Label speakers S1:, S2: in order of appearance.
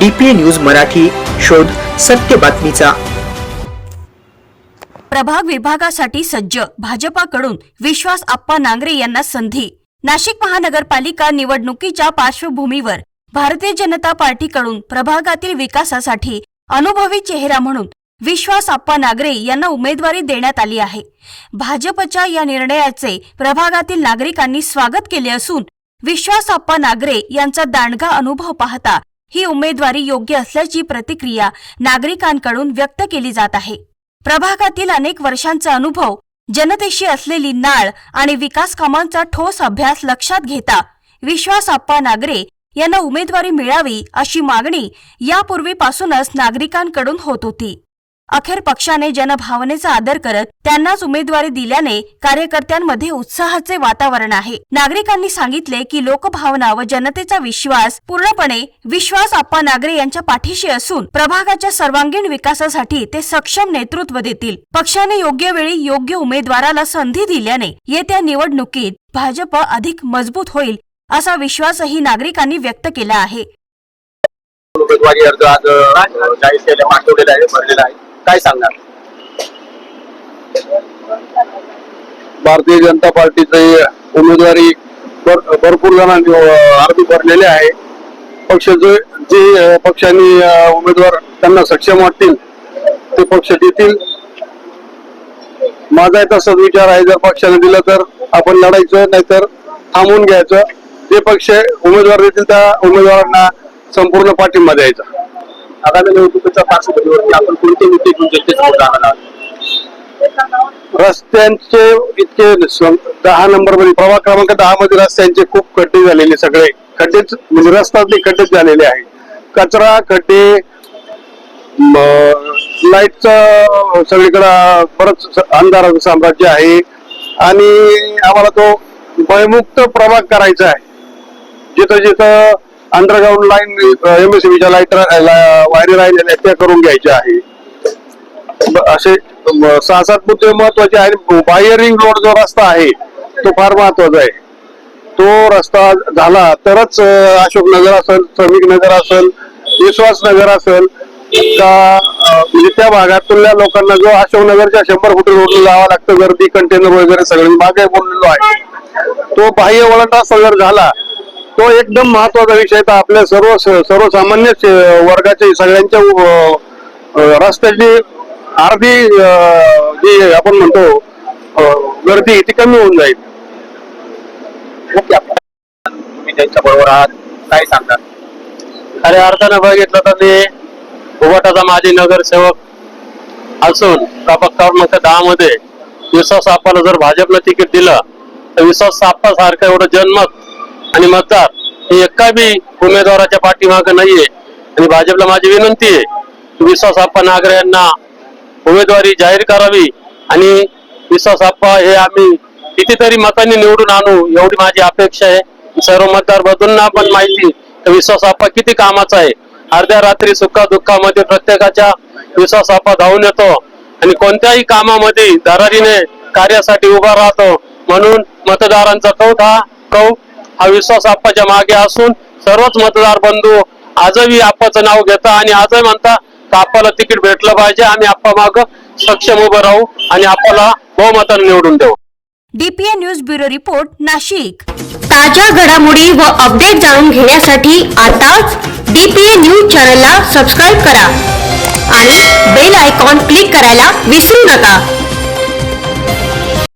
S1: DP news Marathi शोध सत्य बातमीचा.
S2: प्रभाग विभागासाठी सज्ज भाजपाकडून विश्वास आप्पा नांगरे यांना संधी. नाशिक महानगरपालिका निवडणुकीच्या पार्श्वभूमीवर भारतीय जनता पार्टीकडून प्रभागातील विकासासाठी अनुभवी चेहरा म्हणून विश्वास आप्पा नागरे यांना उमेदवारी देण्यात आली आहे. भाजपच्या या निर्णयाचे प्रभागातील नागरिकांनी स्वागत केले असून विश्वास आप्पा नागरे यांचा दांडगा अनुभव पाहता ही उमेदवारी योग्य असल्याची प्रतिक्रिया नागरिकांकडून व्यक्त केली जात आहे. प्रभागातील अनेक वर्षांचा अनुभव जनतेशी असलेली नाळ आणि विकास कामांचा ठोस अभ्यास लक्षात घेता विश्वास आप्पा नागरे यांना उमेदवारी मिळावी अशी मागणी यापूर्वीपासूनच नागरिकांकडून होत होती. अखेर पक्षाने जनभावनेचा आदर करत त्यांनाच उमेदवारी दिल्याने कार्यकर्त्यांमध्ये उत्साहाचे वातावरण आहे. नागरिकांनी सांगितले की लोकभावना व जनतेचा विश्वास पूर्णपणे विश्वास आप्पा नागरे यांच्या पाठीशी असून प्रभागाच्या सर्वांगीण विकासासाठी ते सक्षम नेतृत्व देतील. पक्षाने योग्य वेळी योग्य उमेदवाराला संधी दिल्याने येत्या निवडणुकीत भाजप अधिक मजबूत होईल असा विश्वासही नागरिकांनी व्यक्त केला आहे.
S3: उमेदवारी अर्ज आज जाहीर केले पाठवलेला आहे भरलेला आहे. काय सांगणार?
S4: भारतीय जनता पार्टीचे उमेदवारी भरपूर जणांनी अ, अर्ज भरलेले आहे. पक्ष जे जे पक्षांनी उमेदवार त्यांना सक्षम वाटतील ते पक्ष देतील. माझा तसाच विचार आहे जर पक्षाने दिलं तर आपण लढायचं नाहीतर थांबून घ्यायचं. जे पक्ष उमेदवार देतील त्या उमेदवारांना संपूर्ण पाठिंबा द्यायचा.
S3: आगामी निवडणुकीच्या पार्श्वभूमीवरती आपण कोणते मुद्दे घेऊन जनतेसमोर जाणार आहात
S4: रस्त्यांचे इतके दहा नंबरमध्ये प्रभाग क्रमांक दहा मध्ये रस्त्यांचे खूप खड्डे झालेले सगळे. खड्डेच म्हणजे रस्त्यातले खड्डेच झालेले आहे कचरा खड्डे लाईटचं सगळीकडं बरंच अंधार अंधाराचं साम्राज्य आहे. आणि आम्हाला तो भयमुक्त प्रभाग करायचा आहे. जिथं जिथं अंडरग्राऊंड लाईन एमएससीबीच्या लाइट वायरी राहिलेल्या आहेत, त्या करून घ्यायच्या आहे. असे सहा सात मुद्दे महत्त्वाचे आहेत. बाह्य रिंग रोड जो रस्ता आहे तो फार महत्त्वाचा आहे. तो रस्ता झाला तरच अशोक नगर असेल श्रमिक नगर असेल विश्वास नगर असेल का म्हणजे त्या भागातल्या लोकांना जो अशोक नगरच्या शंभर फुट रोड जावं लागतं गर्दी कंटेनर वगैरे सगळे मागे बोललेलो आहे. तो बाह्य वळण रस्ता जर झाला तो एकदम महत्त्वाचा विषय तर आपल्या सर्व सर्वसामान्य वर्गाचे सगळ्यांच्या रस्त्याची अर्धी जी आपण म्हणतो गर्दी ती कमी होऊन जाईल.
S3: त्यांच्या बरोबर आहात. काय सांगणार?
S4: खऱ्या अर्थानं बघितलं तर मी उभाटाचा माजी नगरसेवक असून प्रभाग क्रमांक दहा मध्ये विश्वास आप्पाला जर भाजपनं तिकीट दिलं तर विश्वास सारखं एवढं जनमत आणि मतदार हे एका बी उमेदवाराच्या पाठीमागं नाहीये. आणि भाजपला माझी विनंती आहे विश्वास आप्पा नागरे यांना उमेदवारी जाहीर करावी आणि विश्वास आप्पा हे आम्ही कितीतरी मतांनी निवडून आणू एवढी माझी अपेक्षा आहे. सर्व मतदार बंधूंना पण माहिती तर विश्वास आप्पा किती कामाचा आहे. अर्ध्या रात्री सुखा दुःखामध्ये प्रत्येकाच्या विश्वास आप्पा धावून येतो आणि कोणत्याही कामामध्ये दरारीने कार्यासाठी उभा राहतो. म्हणून मतदारांचा कौत हा कौ हा विश्वास आप्पाच्या मागे असून सर्वच मतदार बंधू आजही आप्पाचं नाव घेता आणि आजही म्हणता का आप्पाला तिकीट भेटलं पाहिजे आम्ही आप्पा माग सक्षम उभं राहू आणि आप्पाला बहुमताने निवडून देऊ.
S2: DPA news bureau report Nashik.
S5: ताज्या घडामोडी व अपडेट जाणून घेण्यासाठी आताच डीपीए न्यूज चॅनलला सबस्क्राईब करा आणि बेल आयकॉन क्लिक करायला विसरू नका.